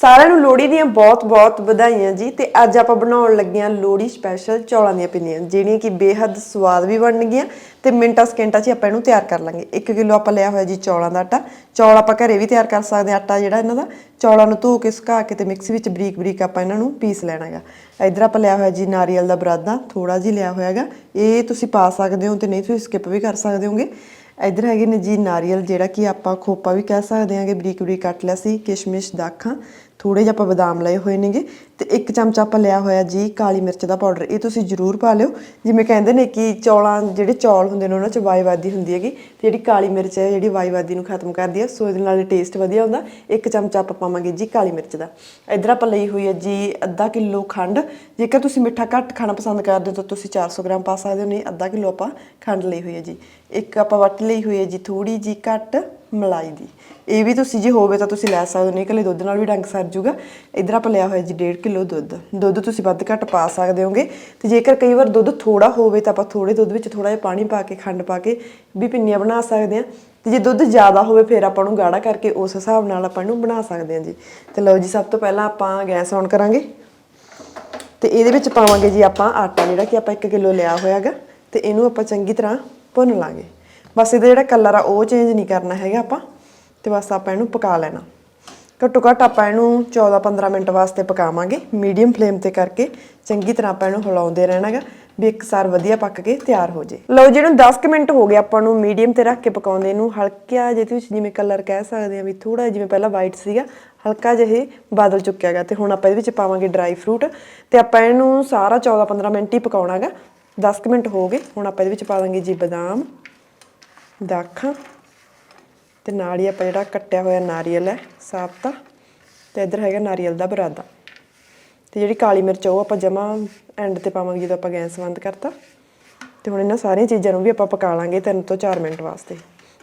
ਸਾਰਿਆਂ ਨੂੰ ਲੋਹੜੀ ਦੀਆਂ ਬਹੁਤ-ਬਹੁਤ ਵਧਾਈਆਂ ਜੀ ਤੇ ਅੱਜ ਆਪਾਂ ਬਣਾਉਣ ਲੱਗੇ ਹਾਂ ਲੋਹੜੀ ਸਪੈਸ਼ਲ ਚੌਲਾਂ ਦੀਆਂ ਪਿੰਨੀਆਂ, ਜਿਹੜੀਆਂ ਕਿ ਬੇਹੱਦ ਸਵਾਦ ਵੀ ਬਣਨਗੀਆਂ ਤੇ ਮਿੰਟਾਂ ਸਕਿੰਟਾਂ 'ਚ ਆਪਾਂ ਇਹਨੂੰ ਤਿਆਰ ਕਰ ਲਾਂਗੇ। 1 ਕਿਲੋ ਆਪਾਂ ਲਿਆ ਹੋਇਆ ਜੀ ਚੌਲਾਂ ਦਾ ਆਟਾ। ਚੌਲ ਆਪਾਂ ਘਰੇ ਵੀ ਤਿਆਰ ਕਰ ਸਕਦੇ ਹਾਂ, ਆਟਾ ਜਿਹੜਾ ਇਹਨਾਂ ਦਾ। ਚੌਲਾਂ ਨੂੰ ਧੋ ਕੇ, ਸੁਕਾ ਕੇ ਤੇ ਮਿਕਸੀ ਵਿੱਚ ਬਰੀਕ-ਬਰੀਕ ਆਪਾਂ ਇਹਨਾਂ ਨੂੰ ਪੀਸ ਲੈਣਾ ਹੈਗਾ ਇਧਰ ਆਪਾਂ ਲਿਆ ਹੋਇਆ ਜੀ ਨਾਰੀਅਲ ਦਾ ਬਰਾਦਾ ਥੋੜਾ ਜਿਹਾ ਲਿਆ ਹੋਇਆ ਹੈਗਾ ਇਹ ਤੁਸੀਂ ਪਾ ਸਕਦੇ ਹੋ ਤੇ ਨਹੀਂ ਤੁਸੀਂ ਸਕਿਪ ਵੀ ਕਰ ਸਕਦੇ ਹੋਗੇ। ਇਧਰ ਹੈਗੇ ਨੇ ਜੀ ਨਾਰੀਅਲ, ਜਿਹੜਾ ਕਿ ਆਪਾਂ ਖੋਪਾ ਵੀ ਕਹਿ ਸਕਦੇ ਹਾਂਗੇ ਬਰੀਕ ਬਰੀਕ ਕੱਟ ਲਿਆ ਸੀ, ਕਿਸ਼ਮਿਸ਼ ਦਾਖਾਂ ਥੋੜੇ ਜਿਹਾ ਆਪਾਂ ਬਦਾਮ ਲਏ ਹੋਏ ਨੇਗੇ ਤੇ ਇੱਕ ਚਮਚਾ ਆਪਾਂ ਲਿਆ ਹੋਇਆ ਜੀ ਕਾਲੀ ਮਿਰਚ ਦਾ ਪਾਊਡਰ, ਇਹ ਤੁਸੀਂ ਜ਼ਰੂਰ ਪਾ ਲਿਓ। ਜਿਵੇਂ ਕਹਿੰਦੇ ਨੇ ਕਿ ਚੌਲਾਂ ਜਿਹੜੇ ਚੌਲ ਹੁੰਦੇ ਨੇ ਉਹਨਾਂ 'ਚ ਵਾਈਵਾਦੀ ਹੁੰਦੀ ਹੈਗੀ ਤੇ ਜਿਹੜੀ ਕਾਲੀ ਮਿਰਚ ਹੈ, ਜਿਹੜੀ ਵਾਈਵਾਦੀ ਨੂੰ ਖਤਮ ਕਰਦੀ ਹੈ, ਸੋ ਇਹਦੇ ਨਾਲ ਟੇਸਟ ਵਧੀਆ ਹੁੰਦਾ। ਇੱਕ ਚਮਚਾ ਆਪਾਂ ਪਾਵਾਂਗੇ ਜੀ ਕਾਲੀ ਮਿਰਚ ਦਾ। ਇਧਰ ਆਪਾਂ ਲਈ ਹੋਈ ਹੈ ਜੀ ਅੱਧਾ ਕਿਲੋ ਖੰਡ। ਜੇਕਰ ਤੁਸੀਂ ਮਿੱਠਾ ਘੱਟ ਖਾਣਾ ਪਸੰਦ ਕਰਦੇ ਹੋ ਤਾਂ ਤੁਸੀਂ 400 ਗ੍ਰਾਮ ਪਾ ਸਕਦੇ ਹੋ, ਨਹੀਂ, ਅੱਧਾ ਕਿਲੋ ਆਪਾਂ ਖੰਡ ਲਈ ਹੋਈ ਹੈ ਜੀ। ਇੱਕ ਆਪਾਂ ਵਾਟੀ ਲਈ ਹੋਈ ਹੈ ਜੀ ਥੋੜੀ ਜੀ ਘੱਟ। ਮਲਾਈ ਦੀ। ਇਹ ਵੀ ਤੁਸੀਂ ਜੇ ਹੋਵੇ ਤਾਂ ਤੁਸੀਂ ਲੈ ਸਕਦੇ ਹੋ ਇਕੱਲੇ ਦੁੱਧ ਨਾਲ ਵੀ ਡੰਗ ਸਰ ਜੂਗਾ। ਇਧਰ ਆਪਾਂ ਲਿਆ ਹੋਇਆ ਜੀ 1.5 ਕਿਲੋ ਦੁੱਧ। ਦੁੱਧ ਤੁਸੀਂ ਵੱਧ ਘੱਟ ਪਾ ਸਕਦੇ ਹੋਗੇ। ਤੇ ਜੇਕਰ ਕਈ ਵਾਰ ਦੁੱਧ ਥੋੜਾ ਹੋਵੇ ਤਾਂ ਆਪਾਂ ਥੋੜੇ ਦੁੱਧ ਵਿੱਚ ਥੋੜਾ ਜਿਹਾ ਪਾਣੀ ਪਾ ਕੇ, ਖੰਡ ਪਾ ਕੇ ਵੀ ਪਿੰਨੀਆਂ ਬਣਾ ਸਕਦੇ ਹਾਂ। ਤੇ ਜੇ ਦੁੱਧ ਜ਼ਿਆਦਾ ਹੋਵੇ ਫਿਰ ਆਪਾਂ ਨੂੰ ਗਾੜਾ ਕਰਕੇ ਉਸ ਹਿਸਾਬ ਨਾਲ ਆਪਾਂ ਨੂੰ ਬਣਾ ਸਕਦੇ ਹਾਂ ਜੀ। ਤੇ ਲਓ ਜੀ, ਸਭ ਤੋਂ ਪਹਿਲਾਂ ਆਪਾਂ ਗੈਸ ਔਨ ਕਰਾਂਗੇ। ਤੇ ਇਹਦੇ ਵਿੱਚ ਪਾਵਾਂਗੇ ਜੀ ਆਪਾਂ ਆਟਾ ਜਿਹੜਾ ਕਿ ਆਪਾਂ 1 ਕਿਲੋ ਲਿਆ ਹੋਇਆ ਹੈਗਾ। ਤੇ ਇਹਨੂੰ ਆਪਾਂ ਚੰਗੀ ਤਰ੍ਹਾਂ ਭੁੰਨ ਲਾਂਗੇ। ਬਸ ਇਹਦਾ ਜਿਹੜਾ ਕਲਰ ਆ, ਉਹ ਚੇਂਜ ਨਹੀਂ ਕਰਨਾ ਹੈਗਾ ਆਪਾਂ, ਤੇ ਬਸ ਆਪਾਂ ਇਹਨੂੰ ਪਕਾ ਲੈਣਾ। ਘੱਟੋ ਘੱਟ ਆਪਾਂ ਇਹਨੂੰ 14-15 ਮਿੰਟ ਵਾਸਤੇ ਪਕਾਵਾਂਗੇ ਮੀਡੀਅਮ ਫਲੇਮ ਤੇ ਕਰਕੇ। ਚੰਗੀ ਤਰ੍ਹਾਂ ਆਪਾਂ ਇਹਨੂੰ ਹਿਲਾਉਂਦੇ ਰਹਿਣਾਗਾ, ਵੀ ਇੱਕ ਸਾਰ ਵਧੀਆ ਪੱਕ ਕੇ ਤਿਆਰ ਹੋ ਜੇ। ਲਓ ਜਿਹਨੂੰ 10 ਕੁ ਮਿੰਟ ਹੋ ਗਏ ਆਪਾਂ ਨੂੰ ਮੀਡੀਅਮ ਤੇ ਰੱਖ ਕੇ ਪਕਾਉਂਦੇ ਇਹਨੂੰ। ਹਲਕਿਆ ਜਿਹਦੇ ਵਿੱਚ ਜਿਵੇਂ ਕਲਰ ਕਹਿ ਸਕਦੇ ਆ ਵੀ ਥੋੜਾ ਜਿਵੇਂ ਪਹਿਲਾਂ ਵਾਈਟ ਸੀਗਾ, ਹਲਕਾ ਜਿਹਾ ਇਹ ਬਾਦਲ ਚੁੱਕਿਆਗਾ। ਤੇ ਹੁਣ ਆਪਾਂ ਇਹਦੇ ਵਿੱਚ ਪਾਵਾਂਗੇ ਡਰਾਈ ਫਰੂਟ ਤੇ ਆਪਾਂ ਇਹਨੂੰ ਸਾਰਾ 14-15 ਮਿੰਟ ਹੀ ਪਕਾਉਣਾਗਾ। 10 ਕੁ ਮਿੰਟ ਹੋ ਗਏ, ਹੁਣ ਆਪਾਂ ਇਹਦੇ ਵਿੱਚ ਪਾ ਦਾਂਗੇ ਜੀ ਬਦਾਮ। ਦਾਖਾਂ। ਤੇ ਨਾਲ ਹੀ ਆਪਾਂ ਜਿਹੜਾ ਕੱਟਿਆ ਹੋਇਆ ਨਾਰੀਅਲ ਹੈ ਸਾਬਤਾ ਤੇ। ਇੱਧਰ ਹੈਗਾ ਨਾਰੀਅਲ ਦਾ ਬਰਾਦਾ। ਤੇ ਜਿਹੜੀ ਕਾਲੀ ਮਿਰਚ ਉਹ ਆਪਾਂ ਜਮਾ ਐਂਡ ਤੇ ਪਾਵਾਂਗੇ ਜਦੋਂ ਆਪਾਂ ਗੈਸ ਬੰਦ ਕਰਤਾ। ਤੇ ਹੁਣ ਇਹਨਾਂ ਸਾਰੀਆਂ ਚੀਜ਼ਾਂ ਨੂੰ ਵੀ ਆਪਾਂ ਪਕਾ ਲਾਂਗੇ 3 ਤੋਂ 4 ਮਿੰਟ ਵਾਸਤੇ।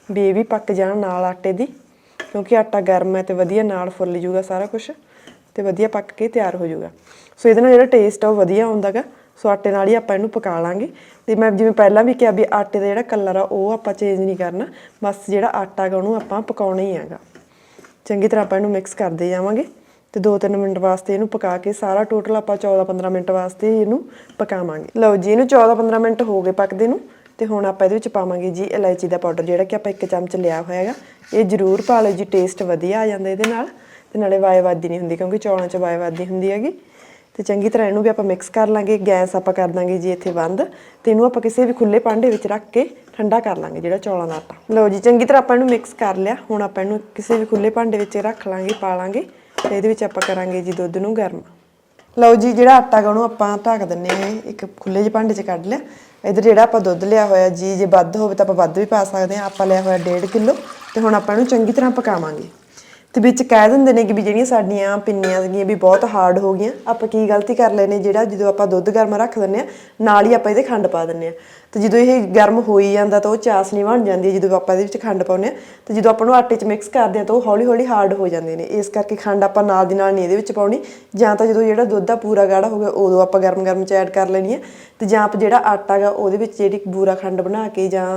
ਵੀ ਇਹ ਵੀ ਪੱਕ ਜਾਣ ਨਾਲ ਆਟੇ ਦੀ, ਕਿਉਂਕਿ ਆਟਾ ਗਰਮ ਹੈ ਤੇ ਵਧੀਆ ਨਾਲ ਫੁੱਲ ਜੂਗਾ ਸਾਰਾ ਕੁਝ ਤੇ ਵਧੀਆ ਪੱਕ ਕੇ ਤਿਆਰ ਹੋ ਜਾਊਗਾ ਸੋ ਇਹਦੇ ਨਾਲ ਜਿਹੜਾ ਟੇਸਟ ਆ, ਉਹ ਵਧੀਆ ਆਉਂਦਾਗਾ। ਸੋ ਆਟੇ ਨਾਲ ਹੀ ਆਪਾਂ ਇਹਨੂੰ ਪਕਾ ਲਾਂਗੇ। ਤੇ ਮੈਂ ਜਿਵੇਂ ਪਹਿਲਾਂ ਵੀ ਕਿਹਾ ਵੀ ਆਟੇ ਦਾ ਜਿਹੜਾ ਕਲਰ ਆ, ਉਹ ਆਪਾਂ ਚੇਂਜ ਨਹੀਂ ਕਰਨਾ। ਬਸ ਜਿਹੜਾ ਆਟਾ ਹੈਗਾ ਉਹਨੂੰ ਆਪਾਂ ਪਕਾਉਣਾ ਹੀ ਹੈਗਾ। ਚੰਗੀ ਤਰ੍ਹਾਂ ਆਪਾਂ ਇਹਨੂੰ ਮਿਕਸ ਕਰਦੇ ਜਾਵਾਂਗੇ। ਤੇ 2-3 ਮਿੰਟ ਵਾਸਤੇ ਇਹਨੂੰ ਪਕਾ ਕੇ ਸਾਰਾ ਟੋਟਲ ਆਪਾਂ 14-15 ਮਿੰਟ ਵਾਸਤੇ ਇਹਨੂੰ ਪਕਾਵਾਂਗੇ। ਲਓ ਜੀ, ਇਹਨੂੰ 14-15 ਮਿੰਟ ਹੋ ਗਏ ਪੱਕਦੇ ਨੂੰ। ਤੇ ਹੁਣ ਆਪਾਂ ਇਹਦੇ ਵਿੱਚ ਪਾਵਾਂਗੇ ਜੀ ਇਲਾਇਚੀ ਦਾ ਪਾਊਡਰ ਜਿਹੜਾ ਕਿ ਆਪਾਂ ਇੱਕ ਚਮਚ ਲਿਆ ਹੋਇਆ ਹੈਗਾ। ਇਹ ਜ਼ਰੂਰ ਪਾ ਲਓ ਜੀ ਟੇਸਟ ਵਧੀਆ ਆ ਜਾਂਦਾ ਇਹਦੇ ਨਾਲ। ਤੇ ਨਾਲੇ ਵਾਇਵਾਦੀ ਨਹੀਂ ਹੁੰਦੀ, ਕਿਉਂਕਿ ਚੌਲਾਂ 'ਚ ਵਾਇਵਾਦੀ ਹੁੰਦੀ ਹੈਗੀ। ਤੇ ਚੰਗੀ ਤਰ੍ਹਾਂ ਇਹਨੂੰ ਵੀ ਆਪਾਂ ਮਿਕਸ ਕਰ ਲਾਂਗੇ, ਗੈਸ ਆਪਾਂ ਕਰ ਦਾਂਗੇ ਜੀ ਇੱਥੇ ਬੰਦ, ਤੇ ਇਹਨੂੰ ਆਪਾਂ ਕਿਸੇ ਵੀ ਖੁੱਲੇ ਭਾਂਡੇ ਵਿੱਚ ਰੱਖ ਕੇ ਠੰਡਾ ਕਰ ਲਾਂਗੇ ਜਿਹੜਾ ਚੌਲਾਂ ਦਾ ਆਟਾ। ਲਓ ਜੀ, ਚੰਗੀ ਤਰ੍ਹਾਂ ਆਪਾਂ ਇਹਨੂੰ ਮਿਕਸ ਕਰ ਲਿਆ। ਹੁਣ ਆਪਾਂ ਇਹਨੂੰ ਕਿਸੇ ਵੀ ਖੁੱਲੇ ਭਾਂਡੇ ਵਿੱਚ ਰੱਖ ਲਾਂਗੇ, ਪਾ ਲਾਂਗੇ ਤੇ ਇਹਦੇ ਵਿੱਚ ਆਪਾਂ ਕਰਾਂਗੇ ਜੀ ਦੁੱਧ ਨੂੰ ਗਰਮ। ਲਓ ਜੀ, ਜਿਹੜਾ ਆਟਾ ਗਾ ਉਹਨੂੰ ਆਪਾਂ ਢੱਕ ਦਿੰਨੇ ਆ, ਇੱਕ ਖੁੱਲੇ ਜਿਹੇ ਭਾਂਡੇ 'ਚ ਕੱਢ ਲਿਆ। ਇਧਰ ਜਿਹੜਾ ਆਪਾਂ ਦੁੱਧ ਲਿਆ ਹੋਇਆ ਜੀ, ਜੇ ਵੱਧ ਹੋਵੇ ਤਾਂ ਆਪਾਂ ਵੱਧ ਵੀ ਪਾ ਸਕਦੇ ਆ ਆਪਾਂ ਲਿਆ ਹੋਇਆ 1.5 ਕਿਲੋ ਤੇ ਹੁਣ ਆਪਾਂ ਇਹਨੂੰ ਚੰਗੀ ਤਰ੍ਹਾਂ ਪਕਾਵਾਂਗੇ। ਤੇ ਵਿੱਚ ਕਹਿ ਦਿੰਦੇ ਨੇ ਕਿ ਵੀ ਜਿਹੜੀਆਂ ਸਾਡੀਆਂ ਪਿੰਨੀਆਂ ਸੀਗੀਆਂ ਵੀ ਬਹੁਤ ਹਾਰਡ ਹੋ ਗਈਆਂ। ਆਪਾਂ ਕੀ ਗਲਤੀ ਕਰ ਲੈਨੇ ਜਿਹੜਾ ਜਦੋਂ ਆਪਾਂ ਦੁੱਧ ਗਰਮ ਰੱਖ ਦਿੰਨੇ ਆ ਨਾਲ ਹੀ ਆਪਾਂ ਇਹਦੇ ਖੰਡ ਪਾ ਦਿੰਨੇ ਆ ਤੇ ਜਦੋਂ ਇਹ ਗਰਮ ਹੋਈ ਜਾਂਦਾ ਤਾਂ ਉਹ ਚਾਸਨੀ ਬਣ ਜਾਂਦੀ ਹੈ ਜਦੋਂ ਆਪਾਂ ਇਹਦੇ ਵਿੱਚ ਖੰਡ ਪਾਉਂਦੇ ਆ ਤੇ ਜਦੋਂ ਆਪਾਂ ਨੂੰ ਆਟੇ 'ਚ ਮਿਕਸ ਕਰਦੇ ਆ ਤਾਂ ਉਹ ਹੌਲੀ ਹੌਲੀ ਹਾਰਡ ਹੋ ਜਾਂਦੇ ਨੇ। ਇਸ ਕਰਕੇ ਖੰਡ ਆਪਾਂ ਨਾਲ ਦੀ ਨਾਲ ਨਹੀਂ ਇਹਦੇ ਵਿੱਚ ਪਾਉਣੀ। ਜਾਂ ਤਾਂ ਜਦੋਂ ਜਿਹੜਾ ਦੁੱਧ ਆ ਪੂਰਾ ਗਾੜਾ ਹੋ ਗਿਆ, ਉਦੋਂ ਆਪਾਂ ਗਰਮ ਗਰਮ ਚ ਐਡ ਕਰ ਲੈਣੀ ਹੈ। ਤੇ ਜਾਂ ਆਪਾਂ ਜਿਹੜਾ ਆਟਾ ਗਾ, ਉਹਦੇ ਵਿੱਚ ਜਿਹੜੀ ਬੂਰਾ ਖੰਡ ਬਣਾ ਕੇ ਜਾਂ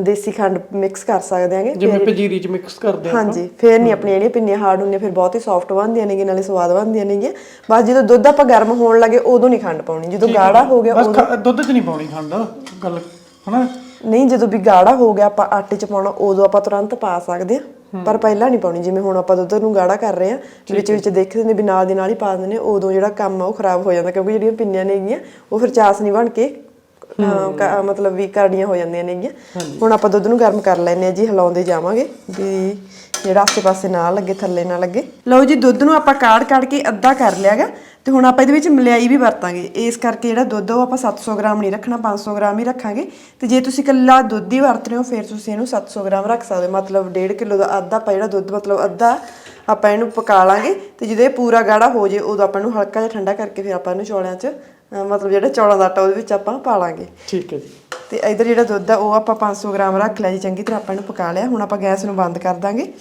ਦੇਸੀ ਖੰਡ ਮਿਕਸ ਕਰ ਸਕਦੇ ਆਂਗੇ ਜਿਵੇਂ ਪੰਜੀਰੀ ਚ ਮਿਕਸ ਕਰਦੇ ਆ ਹਾਂਜੀ ਫੇਰ ਨਹੀਂ ਆਪਣੀਆਂ ਜਿਹੜੀਆਂ ਪਿੰਨੀਆਂ ਹਾਰਡ ਹੁੰਦੀਆਂ ਫਿਰ ਬਹੁਤ ਹੀ ਸੌਫਟ ਬਣਦੀਆਂ ਨੇਗੀਆਂ ਨਾਲੇ ਸਵਾਦ ਬਣਦੀਆਂ ਨੇਗੀਆਂ। ਬਸ ਜਦੋਂ ਦੁੱਧ ਆਪਾਂ ਗਰਮ ਹੋਣ ਲੱਗੇ ਉਦੋਂ ਨਹੀਂ ਖੰਡ ਪਾਉਣੀ। ਜਦੋਂ ਗਾੜਾ ਹੋ ਗਿਆ ਖ- ਦੁੱਧ ਚ ਨਹੀਂ ਪਾਉਣੀ ਖੰਡ ਗੱਲ ਹਨਾ? ਨਹੀਂ ਜਦੋਂ ਵੀ ਗਾੜਾ ਹੋ ਗਿਆ ਆਪਾਂ ਆਟੇ 'ਚ ਪਾਉਣਾ ਉਦੋਂ ਆਪਾਂ ਤੁਰੰਤ ਪਾ ਸਕਦੇ ਆ। ਪਰ ਪਹਿਲਾਂ ਨਹੀਂ ਪਾਉਣੀ ਜਿਵੇਂ ਹੁਣ ਆਪਾਂ ਦੁੱਧ ਨੂੰ ਗਾੜਾ ਕਰ ਰਹੇ ਆ ਵਿੱਚ ਵਿੱਚ ਦੇਖਦੇ ਨੇ ਵੀ ਨਾਲ ਦੀ ਨਾਲ ਹੀ ਪਾ ਦਿੰਦੇ ਨੇ ਉਦੋਂ ਜਿਹੜਾ ਕੰਮ ਆ ਉਹ ਖਰਾਬ ਹੋ ਜਾਂਦਾ ਕਿਉਂਕਿ ਜਿਹੜੀਆਂ ਪਿੰਨੀਆਂ ਨੇਗੀਆਂ ਉਹ ਫਿਰ ਚਾਸਨੀ ਬਣ ਕੇ ਮਤਲਬ ਵੀ ਕਰੜੀਆਂ ਹੋ ਜਾਂਦੀਆਂ ਨੇਗੀਆਂ। ਹੁਣ ਆਪਾਂ ਦੁੱਧ ਨੂੰ ਗਰਮ ਕਰ ਲੈਨੇ ਆ ਜੀ ਹਿਲਾਉਂਦੇ ਜਾਵਾਂਗੇ। ਵੀ ਜਿਹੜਾ ਆਸੇ-ਪਾਸੇ ਨਾ ਲੱਗੇ ਥੱਲੇ ਨਾ ਲੱਗੇ। ਲਓ ਜੀ ਦੁੱਧ ਨੂੰ ਆਪਾਂ ਕਾੜ ਕਾੜ ਕੇ ਅੱਧਾ ਕਰ ਲਿਆਗਾ। ਤੇ ਹੁਣ ਆਪਾਂ ਇਹਦੇ ਵਿੱਚ ਮਲਾਈ ਵੀ ਵਰਤਾਂਗੇ। ਇਸ ਕਰਕੇ ਜਿਹੜਾ ਦੁੱਧ ਉਹ ਆਪਾਂ 700 ਗ੍ਰਾਮ ਨਹੀਂ ਰੱਖਣਾ 500 ਗ੍ਰਾਮ ਹੀ ਰੱਖਾਂਗੇ। ਤੇ ਜੇ ਤੁਸੀਂ ਇਕੱਲਾ ਦੁੱਧ ਹੀ ਵਰਤ ਰਹੇ ਹੋ ਫਿਰ ਤੁਸੀਂ ਇਹਨੂੰ 700 ਗ੍ਰਾਮ ਰੱਖ ਸਕਦੇ ਹੋ। ਮਤਲਬ 1.5 ਕਿਲੋ ਦਾ ਅੱਧਾ ਆਪਾਂ ਜਿਹੜਾ ਦੁੱਧ ਮਤਲਬ ਅੱਧਾ ਆਪਾਂ ਇਹਨੂੰ ਪਕਾ ਲਾਂਗੇ। ਤੇ ਜਦੋਂ ਇਹ ਪੂਰਾ ਗਾੜਾ ਹੋ ਜੇ ਉਦੋਂ ਆਪਾਂ ਇਹਨੂੰ ਹਲਕਾ ਜਿਹਾ ਠੰਡਾ ਕਰਕੇ ਫਿਰ ਆਪਾਂ ਇਹਨੂੰ ਚੌਲਿਆਂ 'ਚ ਮਤਲਬ ਜਿਹੜਾ ਚੌਲਾਂ ਦਾ ਆਟਾ ਉਹਦੇ ਵਿੱਚ ਆਪਾਂ ਪਾ ਲਾਂਗੇ ਠੀਕ ਹੈ ਜੀ। ਤੇ ਇਧਰ ਜਿਹੜਾ ਦੁੱਧ ਆ ਉਹ ਆਪਾਂ 500 ਗ੍ਰਾਮ ਰੱਖ ਲਿਆ ਜੀ ਚੰਗੀ ਤਰ੍ਹਾਂ ਆਪਾਂ ਇਹਨੂੰ ਪਕਾ ਲਿਆ। ਹੁਣ ਆਪਾਂ ਗੈਸ ਨੂੰ ਬੰਦ ਕਰ ਦਾਂਗੇ।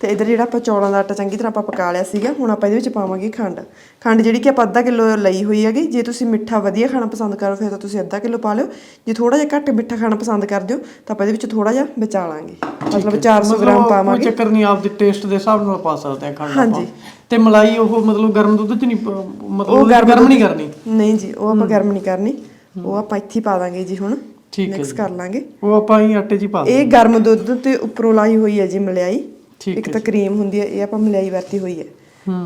ਤੇ ਇਧਰ ਜਿਹੜਾ ਆਪਾਂ ਚੌਲਾਂ ਦਾ ਆਟਾ ਚੰਗੀ ਤਰ੍ਹਾਂ ਆਪਾਂ ਪਕਾ ਲਿਆ ਸੀਗਾ ਹੁਣ ਆਪਾਂ ਇਹਦੇ ਵਿੱਚ ਪਾਵਾਂਗੇ ਖੰਡ। ਖੰਡ ਜਿਹੜੀ ਕਿ ਆਪਾਂ ਅੱਧਾ ਕਿਲੋ ਲਈ ਹੋਈ ਹੈਗੀ ਜੇ ਤੁਸੀਂ ਮਿੱਠਾ ਵਧੀਆ ਖਾਣਾ ਪਸੰਦ ਕਰੋ ਫਿਰ ਤਾਂ ਤੁਸੀਂ ਅੱਧਾ ਕਿਲੋ ਪਾ ਲਿਓ। ਜੇ ਥੋੜਾ ਜਿਹਾ ਘੱਟ ਮਿੱਠਾ ਖਾਣਾ ਪਸੰਦ ਕਰਦੇ ਹੋ ਤਾਂ ਆਪਾਂ ਇਹਦੇ ਵਿੱਚ ਥੋੜਾ ਜਿਹਾ ਬਚਾ ਲਾਂਗੇ। ਮਤਲਬ 400 ਗ੍ਰਾਮ ਪਾਵਾਂਗੇ ਕੋਈ ਚੱਕਰ ਨਹੀਂ ਆਪ ਦੇ ਟੇਸਟ ਦੇ ਹਿਸਾਬ ਨਾਲ ਪਾ ਸਕਦੇ ਆ ਖੰਡ। ਆਪਾਂ। ਤੇ ਮਲਾਈ ਉਹ ਮਤਲਬ ਗਰਮ ਦੁੱਧ ਚ ਨਹੀਂ ਮਤਲਬ ਗਰਮ ਨਹੀਂ ਕਰਨੀ? ਨਹੀਂ ਜੀ ਉਹ ਆਪਾਂ ਗਰਮ ਨਹੀਂ ਕਰਨੀ। ਉਹ ਆਪਾਂ ਇੱਥੇ ਪਾ ਦਾਂਗੇ ਜੀ ਹੁਣ। ਠੀਕ ਹੈ ਮਿਕਸ। ਕਰ ਲਾਂਗੇ। ਉਹ ਆਪਾਂ ਹੀ ਆਟੇ 'ਚ ਹੀ ਪਾ ਇਹ ਗਰਮ ਦੁੱਧ ਤੇ ਉੱਪਰੋਂ ਲਾਈ ਹੋਈ ਹੈ ਜੀ ਮਲਾਈ। ਇੱਕ ਤਾਂ ਕਰੀਮ ਹੁੰਦੀ ਹੈ ਇਹ ਆਪਾਂ ਮਲਾਈ ਵਰਤੀ ਹੋਈ ਹੈ।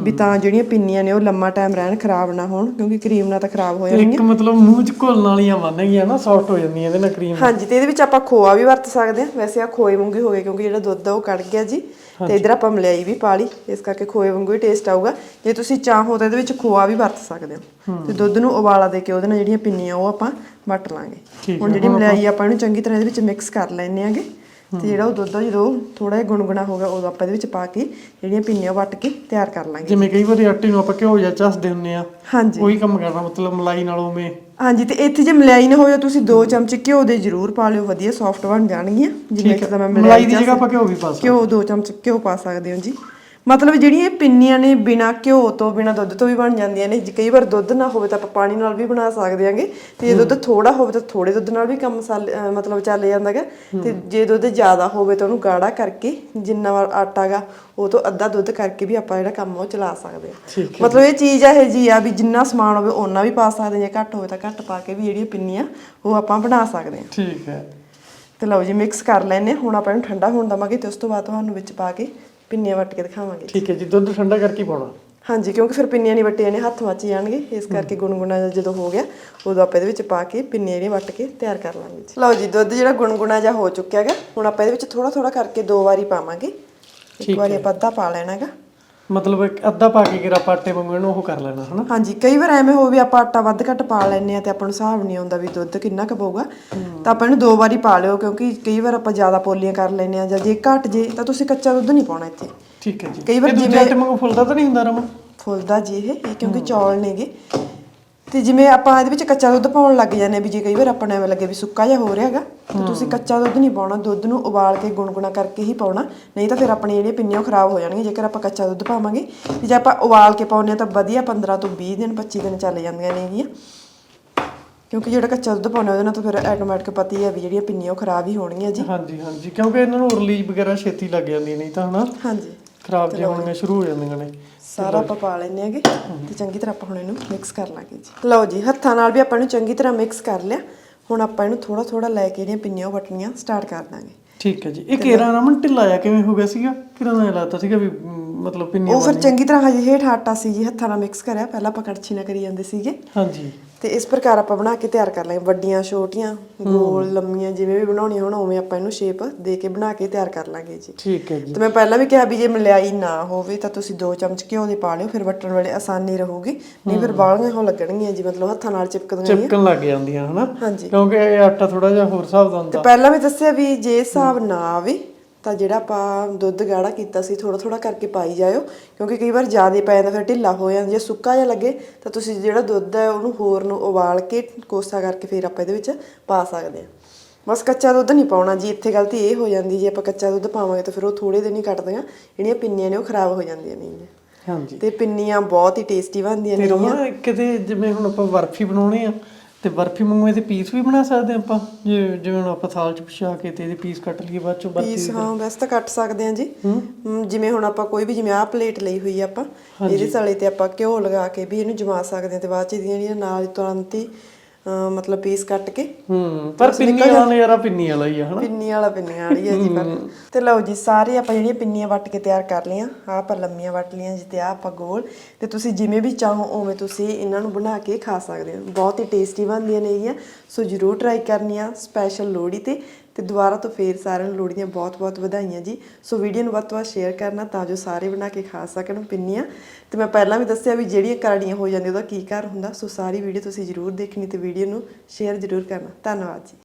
ਵੀ ਤਾਂ ਜਿਹੜੀਆਂ ਪਿੰਨੀਆਂ ਨੇ ਉਹ ਲੰਮਾ ਟਾਈਮ ਰਹਿਣ ਖਰਾਬ ਨਾ ਹੋਣ ਕਿਉਂਕਿ ਕਰੀਮ ਨਾਲ ਤਾਂ ਖਰਾਬ ਹੋ ਜਾਣਗੀਆਂ। ਇੱਕ ਮਤਲਬ ਮੂੰਹ 'ਚ ਘੁਲਣ ਵਾਲੀਆਂ ਬਣਨਗੀਆਂ ਨਾ ਸੌਫਟ ਹੋ ਜਾਂਦੀਆਂ ਇਹਦੇ ਨਾਲ ਕਰੀਮ। ਹਾਂਜੀ ਤੇ ਇਹਦੇ ਵਿੱਚ ਆਪਾਂ ਖੋਆ ਵੀ ਵਰਤ ਸਕਦੇ ਹਾਂ। ਵੈਸੇ ਆ ਖੋਏ ਵਾਂਗੂ ਹੋ ਗਏ ਕਿਉਂਕਿ ਜਿਹੜਾ ਦੁੱਧ ਆ ਉਹ ਕੱਢ ਗਿਆ ਜੀ। ਤੇ ਇਧਰ ਆਪਾਂ ਮਲਾਈ ਵੀ ਪਾ ਲਈ। ਇਸ ਕਰਕੇ ਖੋਏ ਵਾਂਗੂ ਹੀ ਟੇਸਟ ਆਊਗਾ। ਜੇ ਤੁਸੀਂ ਚਾਹੋ ਤਾਂ ਇਹਦੇ ਵਿੱਚ ਖੋਆ ਵੀ ਵਰਤ ਸਕਦੇ ਹੋ। ਤੇ ਦੁੱਧ ਨੂੰ ਉਬਾਲਾ ਦੇ ਕੇ ਉਹਦੇ ਨਾਲ ਜਿਹੜੀਆਂ ਪਿੰਨੀਆਂ ਉਹ ਆਪਾਂ ਵੱਟ ਲਾਂਗੇ। ਹੁਣ ਜਿਹੜੀ ਮਲਾਈ ਆਪਾਂ ਇਹਨੂੰ ਚੰਗੀ ਤਰ੍ਹਾਂ ਇਹਦੇ ਵਿੱਚ ਮਿਕਸ ਕਰ ਲੈਣੇ ਆਂਗੇ ਤੇ ਜਿਹੜਾ ਉਹ ਦੁੱਧ ਆ ਜਦੋਂ ਥੋੜਾ ਜਿਹਾ ਗੁਣਗੁਣਾ ਹੋ ਗਿਆ ਉਦੋਂ ਆਪਾਂ ਇਹਦੇ ਵਿੱਚ ਪਾ ਕੇ ਜਿਹੜੀਆਂ ਪਿੰਨੀਆਂ ਵੱਟ ਕੇ ਤਿਆਰ ਕਰ ਲਾਂਗੇ। ਜਿਵੇਂ ਕਈ ਵਾਰੀ ਆਟੇ ਨੂੰ ਆਪਾਂ ਘਿਓ ਜਾਂ ਚਸਦੇ ਹੁੰਨੇ ਆ ਹਾਂਜੀ। ਉਹੀ ਕੰਮ ਕਰਨਾ ਮਤਲਬ ਮਲਾਈ ਨਾਲ ਉਵੇਂ। ਹਾਂਜੀ ਤੇ ਇੱਥੇ ਜੇ ਮਲਾਈ ਨਾ ਹੋਵੇ ਤੁਸੀਂ 2 ਚਮਚ ਘਿਓ ਦੇ ਜ਼ਰੂਰ ਪਾ ਲਿਓ ਵਧੀਆ ਸੌਫਟ ਬਣ ਜਾਣਗੀਆਂ। ਜਿਵੇਂ ਕਿ ਤਾਂ ਮੈਂ ਮਲਾਈ ਦੀ ਜਗ੍ਹਾ ਆਪਾਂ ਘਿਓ ਵੀ ਪਾ ਸਕਦੇ ਘਿਓ 2 ਚਮਚ ਘਿਓ ਪਾ ਸਕਦੇ ਹੋ ਜੀ। ਮਤਲਬ ਜਿਹੜੀਆਂ ਇਹ ਪਿੰਨੀਆਂ ਨੇ ਬਿਨਾ ਘਿਓ ਤੋਂ ਬਿਨਾ ਦੁੱਧ ਤੋਂ ਵੀ ਬਣ ਜਾਂਦੀਆਂ ਨੇ ਜੇ ਕਈ ਵਾਰ ਦੁੱਧ ਨਾ ਹੋਵੇ ਤਾਂ ਆਪਾਂ ਪਾਣੀ ਨਾਲ ਵੀ ਬਣਾ ਸਕਦੇ ਆਂਗੇ ਤੇ ਜੇ ਦੁੱਧ ਥੋੜਾ ਹੋਵੇ ਤਾਂ ਥੋੜੇ ਦੁੱਧ ਨਾਲ ਵੀ ਕੰਮ ਮਸਾਲੇ ਅਹ ਮਤਲਬ ਚੱਲ ਜਾਂਦਾਗਾ ਤੇ ਜੇ ਦੁੱਧ ਜ਼ਿਆਦਾ ਹੋਵੇ ਤਾਂ ਉਹਨੂੰ ਗਾੜਾ ਕਰਕੇ ਜਿੰਨਾ ਵਾਰ ਆਟਾ ਗਾ ਉਹ ਤੋਂ ਅੱਧਾ ਦੁੱਧ ਕਰਕੇ ਵੀ ਆਪਾਂ ਜਿਹੜਾ ਕੰਮ ਉਹ ਚਲਾ ਸਕਦੇ ਹਾਂ। ਮਤਲਬ ਇਹ ਚੀਜ਼ ਇਹ ਜੀ ਆ ਵੀ ਜਿੰਨਾ ਸਮਾਨ ਹੋਵੇ ਓਨਾ ਵੀ ਪਾ ਸਕਦੇ ਜੇ ਘੱਟ ਹੋਵੇ ਤਾਂ ਘੱਟ ਪਾ ਕੇ ਵੀ ਜਿਹੜੀਆਂ ਪਿੰਨੀਆਂ ਉਹ ਆਪਾਂ ਬਣਾ ਸਕਦੇ ਹਾਂ। ਠੀਕ ਹੈ। ਤੇ ਲਓ ਜੀ ਮਿਕਸ ਕਰ ਲੈਨੇ ਹੁਣ ਆਪਾਂ ਇਹਨੂੰ ਠੰਡਾ ਹੋਣ ਦਵਾਂਗੇ ਤੇ ਉਸ ਤੋਂ ਬਾਅਦ ਤੁਹਾਨੂੰ ਵਿੱਚ ਪਾ ਕੇ ਪਿੰਨੀਆਂ ਵੱਟ ਕੇ ਦਿਖਾਵਾਂਗੇ ਠੀਕ ਹੈ ਜੀ ਦੁੱਧ ਠੰਡਾ ਕਰਕੇ ਪਾਉਣਾ। ਹਾਂਜੀ ਕਿਉਂਕਿ ਫਿਰ ਪਿੰਨੀਆਂ ਨਹੀਂ ਵੱਟੀਆਂ ਨੇ ਹੱਥ ਮੱਚ ਜਾਣਗੇ। ਇਸ ਕਰਕੇ ਗੁਣਗੁਣਾ ਜਿਹਾ ਜਦੋਂ ਹੋ ਗਿਆ ਉਦੋਂ ਆਪਾਂ ਇਹਦੇ ਵਿੱਚ ਪਾ ਕੇ ਪਿੰਨੀਆਂ ਜਿਹੜੀਆਂ ਵੱਟ ਕੇ ਤਿਆਰ ਕਰ ਲਾਂਗੇ ਜੀ। ਲਓ ਜੀ ਦੁੱਧ ਜਿਹੜਾ ਗੁਣਗੁਣਾ ਜਿਹਾ ਹੋ ਚੁੱਕਿਆ ਹੈਗਾ ਹੁਣ ਆਪਾਂ ਇਹਦੇ ਵਿੱਚ ਥੋੜਾ ਥੋੜਾ ਕਰਕੇ ਦੋ ਵਾਰੀ ਪਾਵਾਂਗੇ। ਇੱਕ ਵਾਰੀ ਆਪਾਂ ਅੱਧਾ ਪਾ ਲੈਣਾ ਹੈਗਾ ਮਤਲਬ ਇੱਕ ਅੱਧਾ ਪਾ ਕੇ ਆਪਾਂ ਆਟੇ ਵਾਂਗੂ ਇਹਨੂੰ ਉਹ ਕਰ ਲੈਣਾ ਹਨਾ? ਹਾਂਜੀ ਕਈ ਵਾਰ ਐਵੇਂ ਹੋ ਵੀ ਆਪਾਂ ਆਟਾ ਵੱਧ ਘੱਟ ਪਾ ਲੈਨੇ ਆ ਤੇ ਆਪਾਂ ਨੂੰ ਹਿਸਾਬ ਨਹੀਂ ਆਉਂਦਾ ਵੀ ਦੁੱਧ ਕਿੰਨਾ ਕੁ ਪਊਗਾ। ਤਾਂ ਆਪਾਂ ਇਹਨੂੰ ਦੋ ਵਾਰੀ ਪਾ ਲਿਓ ਕਿਉਂਕਿ ਕਈ ਵਾਰ ਆਪਾਂ ਜ਼ਿਆਦਾ ਪੋਲੀਆਂ ਕਰ ਲੈਨੇ ਆ ਜਾਂ ਜੇ ਘੱਟ ਜੇ ਤਾਂ ਤੁਸੀਂ ਕੱਚਾ ਦੁੱਧ ਨਹੀਂ ਪਾਉਣਾ ਇੱਥੇ। ਠੀਕ ਹੈ ਜੀ। ਕਈ ਵਾਰ ਜਿਵੇਂ- ਆਟੇ ਵਾਂਗੂ ਫੁੱਲਦਾ ਤਾਂ ਨਹੀਂ ਹੁੰਦਾ ਰਮਾ ਫੁੱਲਦਾ ਜੀ ਇਹ ਇਹ ਕਿਉਂਕਿ ਚੌਲ ਨੇਗੇ ਤੇ ਜਿਵੇਂ ਆਪਾਂ ਇਹਦੇ ਵਿੱਚ ਕੱਚਾ ਦੁੱਧ ਪਾਉਣ ਲੱਗ ਜਾਂਦੇ ਆ ਵੀ ਜੇ ਕਈ ਵਾਰ ਆਪਾਂ ਨੂੰ ਐਵੇਂ ਲੱਗੇ ਵੀ ਸੁੱਕਾ ਜਿਹਾ ਹੋ ਰਿਹਾ ਹੈਗਾ ਤਾਂ ਤੁਸੀਂ ਕੱਚਾ ਦੁੱਧ ਨਹੀਂ ਪਾਉਣਾ ਦੁੱਧ ਨੂੰ ਉਬਾਲ ਕੇ ਗੁਣਗੁਣਾ ਕਰਕੇ ਹੀ ਪਾਉਣਾ ਨਹੀਂ ਤਾਂ ਫਿਰ ਆਪਣੀ ਜਿਹੜੀਆਂ ਪਿੰਨੀਆਂ ਉਹ ਖਰਾਬ ਹੋ ਜਾਣਗੀਆਂ ਜੇਕਰ ਆਪਾਂ ਕੱਚਾ ਦੁੱਧ ਪਾਵਾਂਗੇ। ਤੇ ਜੇ ਆਪਾਂ ਉਬਾਲ ਕੇ ਪਾਉਂਦੇ ਆ ਤਾਂ ਵਧੀਆ 15 ਤੋਂ 20 ਦਿਨ 25 ਦਿਨ ਚੱਲ ਜਾਂਦੀਆਂ ਨੇਗੀਆਂ ਕਿਉਂਕਿ ਜਿਹੜਾ ਕੱਚਾ ਦੁੱਧ ਪਾਉਂਦੇ ਉਹਦੇ ਨਾਲ ਤਾਂ ਫਿਰ ਆਟੋਮੈਟਿਕ ਪਤਾ ਹੀ ਵੀ ਜਿਹੜੀਆਂ ਪਿੰਨੀਆਂ ਉਹ ਖਰਾਬ ਹੀ ਹੋਣਗੀਆਂ ਜੀ। ਹਾਂਜੀ ਹਾਂਜੀ। ਕਿਉਂਕਿ ਇਹਨਾਂ ਨੂੰ ਰਿਲੀਜ਼ ਵਗੈਰਾ ਛੇਤੀ ਲੱਗ ਜਾਂਦੀ ਨਹੀਂ ਤਾਂ ਹਨਾ? ਹਾਂਜੀ। ਖਰਾਬ ਜਿਹੀਆਂ ਹੋਣੀਆਂ ਸ਼ੁਰੂ ਹੋ ਜਾਂਦੀਆਂ ਨੇ। ਸਾਰਾ ਆਪਾਂ ਪਾ ਲੈਨੇ ਆਗੇ ਤੇ ਚੰਗੀ ਤਰ੍ਹਾਂ ਆਪਾਂ ਹੁਣ ਇਹਨੂੰ ਮਿਕਸ ਕਰ ਲਾਂਗੇ ਜੀ। ਲਓ ਜੀ ਹੱਥਾਂ ਨਾਲ ਵੀ ਆਪਾਂ ਇਹਨੂੰ ਚੰਗੀ ਤਰ੍ਹਾਂ ਮਿਕਸ ਕਰ ਲਿਆ। ਹੁਣ ਆਪਾਂ ਇਹਨੂੰ ਥੋੜਾ ਥੋੜਾ ਲੈ ਕੇ ਜਿਹੜੀਆਂ ਪਿੰਨੀਆਂ ਉਹ ਵਟਣੀਆਂ ਸਟਾਰਟ ਕਰ ਦਾਂਗੇ। ਠੀਕ ਹੈ ਜੀ। ਇਹ ਕੇਰਾ ਰਮਨ ਢਿੱਲਾ ਜਿਹਾ ਕਿਵੇਂ ਹੋ ਗਿਆ ਸੀਗਾ? ਕਿਰਾਂ ਦਾ ਲੱਗਦਾ ਸੀਗਾ ਵੀ ਮਤਲਬ ਪਿੰਨੀਆਂ ਉਹ ਫਿਰ ਚੰਗੀ ਤਰ੍ਹਾਂ ਹਜੇ ਹੇਠ ਆਟਾ ਸੀ ਜੀ ਹੱਥਾਂ ਨਾਲ ਮਿਕਸ ਕਰਿਆ। ਪਹਿਲਾਂ ਆਪਾਂ ਕੜਛੀ ਨਾਲ ਕਰੀ ਜਾਂਦੇ ਸੀਗੇ। ਹਾਂਜੀ। ਤੇ ਇਸ ਪ੍ਰਕਾਰ ਆਪਾਂ ਬਣਾ ਕੇ ਤਿਆਰ ਕਰ ਲਾਂਗੇ। ਵੱਡੀਆਂ ਛੋਟੀਆਂ ਗੋਲ ਲੰਮੀਆਂ ਜਿਵੇਂ ਵੀ ਬਣਾਉਣੀਆਂ ਹੋਣ ਉਵੇਂ ਆਪਾਂ ਇਹਨੂੰ ਸ਼ੇਪ ਦੇ ਕੇ ਬਣਾ ਕੇ ਤਿਆਰ ਕਰ ਲਾਂਗੇ ਜੀ। ਠੀਕ ਹੈ ਜੀ। ਤੇ ਮੈਂ ਪਹਿਲਾਂ ਵੀ ਕਿਹਾ ਵੀ ਜੇ ਮਲਾਈ ਨਾ ਹੋਵੇ ਤਾਂ ਤੁਸੀਂ 2 ਚਮਚ ਘਿਓ ਦੇ ਪਾ ਲਿਓ ਫਿਰ ਵੱਟਣ ਵੇਲੇ ਆਸਾਨੀ ਰਹੂਗੀ। ਨਹੀਂ ਫਿਰ ਬਾਲੀਆਂ ਹੋ ਲੱਗਣਗੀਆਂ ਜੀ ਮਤਲਬ ਹੱਥਾਂ ਨਾਲ ਚਿਪਕਦੀਆਂ ਚਿਪਕਣ ਲੱਗ ਜਾਂਦੀਆਂ ਹਨਾ? ਕਿਉਂਕਿ ਇਹ ਆਟਾ ਥੋੜਾ ਜਿਹਾ ਹੋਰ ਹਿਸਾਬ ਦਾ ਤੇ ਹੁੰਦਾ ਪਹਿਲਾਂ ਵੀ ਦੱਸਿਆ ਵੀ ਜੇ ਹਿਸਾਬ ਨਾ ਆਵੇ ਤਾਂ ਜਿਹੜਾ ਆਪਾਂ ਦੁੱਧ ਗਾੜਾ ਕੀਤਾ ਸੀ ਥੋੜਾ ਥੋੜਾ ਕਰਕੇ ਪਾਈ ਜਾਇਓ ਕਿਉਂਕਿ ਕਈ ਵਾਰ ਜ਼ਿਆਦਾ ਪੈ ਜਾਂਦਾ ਫਿਰ ਢਿੱਲਾ ਹੋ ਜਾਂਦਾ ਜੇ ਸੁੱਕਾ ਜਿਹਾ ਲੱਗੇ ਤਾਂ ਤੁਸੀਂ ਜਿਹੜਾ ਦੁੱਧ ਹੈ ਉਹਨੂੰ ਹੋਰ ਨੂੰ ਉਬਾਲ ਕੇ ਕੋਸਾ ਕਰਕੇ ਫਿਰ ਆਪਾਂ ਇਹਦੇ ਵਿੱਚ ਪਾ ਸਕਦੇ ਹਾਂ। ਬਸ ਕੱਚਾ ਦੁੱਧ ਨਹੀਂ ਪਾਉਣਾ ਜੀ ਇੱਥੇ ਗਲਤੀ ਇਹ ਹੋ ਜਾਂਦੀ ਜੇ ਆਪਾਂ ਕੱਚਾ ਦੁੱਧ ਪਾਵਾਂਗੇ ਤਾਂ ਫਿਰ ਉਹ ਥੋੜੇ ਦਿਨ ਹੀ ਕੱਟਦੀਆਂ ਜਿਹੜੀਆਂ ਪਿੰਨੀਆਂ ਨੇ ਉਹ ਖਰਾਬ ਹੋ ਜਾਂਦੀਆਂ ਨੇ ਹਾਂਜੀ। ਤੇ ਪਿੰਨੀਆਂ ਬਹੁਤ ਹੀ ਟੇਸਟੀ ਬਣਦੀਆਂ ਤੇ ਨੇ ਰਮਨ ਕਿਤੇ ਜਿਵੇਂ ਹੁਣ ਆਪਾਂ ਬਰਫੀ ਬਣਾਉਣੀ ਆ ਤੇ ਬਰਫੀ ਵਾਂਗੂ ਇਹਦੇ ਪੀਸ ਵੀ ਬਣਾ ਸਕਦੇ ਆਪਾਂ? ਜਿਵੇਂ ਜਿਵੇਂ ਹੁਣ ਆਪਾਂ ਥਾਲ ਚ ਪਿਛਾ ਕੇ ਤੇ ਇਹਦੇ ਪੀਸ ਕੱਟ ਲਈਏ ਬਾਅਦ ਚੋਂ ਬਰਫੀ ਪੀਸ ਹਾਂ ਵੈਸੇ ਤਾਂ ਕੱਟ ਸਕਦੇ ਹਾਂ ਜੀ। ਜਿਵੇਂ ਹੁਣ ਆਪਾਂ ਕੋਈ ਵੀ ਜਿਵੇਂ ਆਹ ਪਲੇਟ ਲਈ ਹੋਈ ਆ ਆਪਾਂ ਇਹਦੇ ਤਲੇ ਤੇ ਆਪਾਂ ਘਿਓ ਲਗਾ ਕੇ ਵੀ ਇਹਨੂੰ ਜਮਾ ਸਕਦੇ ਹਾਂ ਤੇ ਬਾਅਦ ਚ ਇਹਦੀਆਂ ਜਿਹੜੀਆਂ ਨਾਲ ਤੁਰੰਤ ਹੀ ਮਤਲਬ ਪੀਸ ਕੱਟ ਕੇ ਹੂੰ ਪਰ ਪਿੰਨੀ ਵਾਲਾ ਨਜ਼ਾਰਾ ਪਿੰਨੀ ਵਾਲਾ ਹੀ ਆ ਹਨਾ? ਪਿੰਨੀ ਵਾਲਾ ਪਿੰਨੀਆਂ ਵਾਲੀ ਹੈ ਜੀ ਪਰ ਤੇ ਲਓ ਜੀ, ਸਾਰੇ ਆਪਾਂ ਜਿਹੜੀਆਂ ਪਿੰਨੀਆਂ ਵੱਟ ਕੇ ਤਿਆਰ ਕਰ ਲਈਆਂ, ਆਹ ਆਪਾਂ ਲੰਮੀਆਂ ਵੱਟ ਲਈਆਂ ਜੀ ਤੇ ਆਹ ਆਪਾਂ ਗੋਲ, ਤੇ ਤੁਸੀਂ ਜਿਵੇਂ ਵੀ ਚਾਹੋ ਉਵੇਂ ਤੁਸੀਂ ਇਹਨਾਂ ਨੂੰ ਬਣਾ ਕੇ ਖਾ ਸਕਦੇ ਹੋ। ਬਹੁਤ ਹੀ ਟੇਸਟੀ ਬਣਦੀਆਂ ਨੇ ਇਹ ਸੋ ਜਰੂਰ ਟਰਾਈ ਕਰਨੀਆਂ ਸਪੈਸ਼ਲ ਲੋਹੜੀ ਤੇ ਤੇ ਦੁਬਾਰਾ ਤੋਂ ਫੇਰ ਸਾਰਿਆਂ ਨੂੰ ਲੋਹੜੀ ਦੀਆਂ ਬਹੁਤ-ਬਹੁਤ ਵਧਾਈਆਂ ਜੀ। ਸੋ ਵੀਡੀਓ ਨੂੰ ਵੱਧ ਤੋਂ ਵੱਧ ਸ਼ੇਅਰ ਕਰਨਾ ਤਾਂ ਜੋ ਸਾਰੇ ਬਣਾ ਕੇ ਖਾ ਸਕਣ ਪਿੰਨੀਆਂ। ਤੇ ਮੈਂ ਪਹਿਲਾਂ ਵੀ ਦੱਸਿਆ ਵੀ ਜਿਹੜੀਆਂ ਕਰੜੀਆਂ ਹੋ ਜਾਂਦੀਆਂ, ਉਹਦਾ ਕੀ ਘਰ ਹੁੰਦਾ, ਸੋ ਸਾਰੀ ਵੀਡੀਓ ਤੁਸੀਂ ਜਰੂਰ ਦੇਖਣੀ ਤੇ ਵੀਡੀਓ ਨੂੰ ਸ਼ੇਅਰ ਜਰੂਰ ਕਰਨਾ। ਧੰਨਵਾਦ ਜੀ।